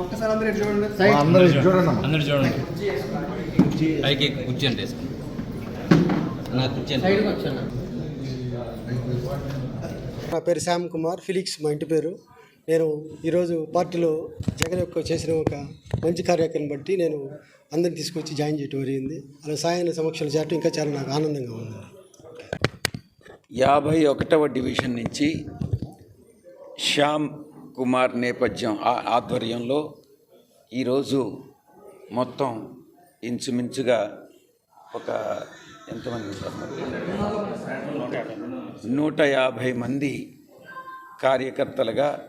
ఒక్కసారి అందరూ చూడండి? మా అందరూ ఇది చూడండి అమ్మా. అందరు చూడండి. పైకి కుర్చీ అంటే నా కుర్చీ నా పేరు శ్యామ్ కుమార్ ఫిలిక్స్ మా ఇంటి పేరు. నేను ఈరోజు పార్టీలో జగన్ యొక్క చేసిన ఒక మంచి కార్యక్రమం బట్టి నేను అందరిని తీసుకొచ్చి జాయిన్ చేయడం జరిగింది. అలా సాయన సమక్షంలో చేరటం ఇంకా చాలా నాకు ఆనందంగా ఉంది. యాభై ఒకటవ డివిజన్ నుంచి శ్యామ్ కుమార్ నేపథ్యం ఆ- ఆధ్వర్యంలో ఈరోజు మొత్తం ఇంచుమించుగా ఒక ఎంతమంది నూట యాభై మంది కార్యకర్తలుగా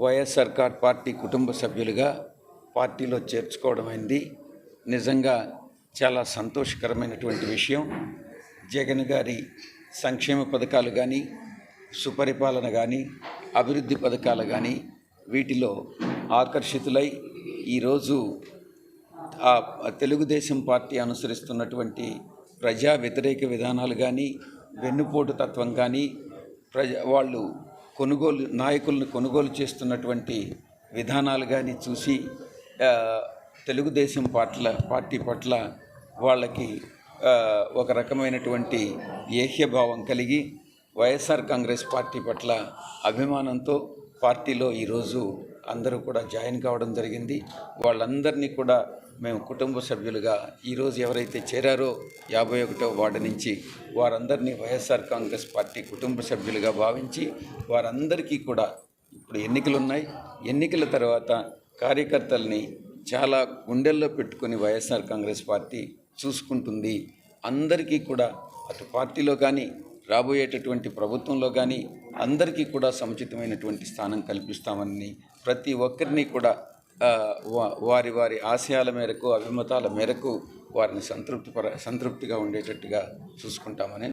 వైఎస్ఆర్ కార్ పార్టీ కుటుంబ సభ్యులుగా పార్టీలో చేర్చుకోవడం అయింది. నిజంగా చాలా సంతోషకరమైనటువంటి విషయం. జగన్ గారి సంక్షేమ పథకాలు కానీ సుపరిపాలన కానీ అభివృద్ధి పథకాలు కానీ వీటిలో ఆకర్షితులై ఈరోజు ఆ తెలుగుదేశం పార్టీ అనుసరిస్తున్నటువంటి ప్రజా వ్యతిరేక విధానాలు కానీ వెన్నుపోటు తత్వం కానీ ప్రజ వాళ్ళు కొనుగోలు నాయకులను కొనుగోలు చేస్తున్నటువంటి విధానాలు కానీ చూసి తెలుగుదేశం పట్ల పార్టీ పట్ల వాళ్ళకి ఒక రకమైనటువంటి ఏహ్యభావం కలిగి వైఎస్ఆర్ కాంగ్రెస్ పార్టీ పట్ల అభిమానంతో పార్టీలో ఈరోజు అందరూ కూడా జాయిన్ కావడం జరిగింది. వాళ్ళందరినీ కూడా మేము కుటుంబ సభ్యులుగా ఈరోజు ఎవరైతే చేరారో యాభై ఒకటో వార్డు నుంచి వారందరినీ వైఎస్ఆర్ కాంగ్రెస్ పార్టీ కుటుంబ సభ్యులుగా భావించి వారందరికీ కూడా ఇప్పుడు ఎన్నికలు ఉన్నాయి ఎన్నికల తర్వాత కార్యకర్తల్ని చాలా గుండెల్లో పెట్టుకుని వైఎస్ఆర్ కాంగ్రెస్ పార్టీ చూసుకుంటుంది. అందరికీ కూడా అటు పార్టీలో కానీ రాబోయేటటువంటి ప్రభుత్వంలో కానీ అందరికీ కూడా సముచితమైనటువంటి స్థానం కల్పిస్తామని ప్రతి ఒక్కరిని కూడా వారి వారి ఆశయాల మేరకు అభిమతాల మేరకు వారిని సంతృప్తిపర సంతృప్తిగా ఉండేటట్టుగా చూసుకుంటామని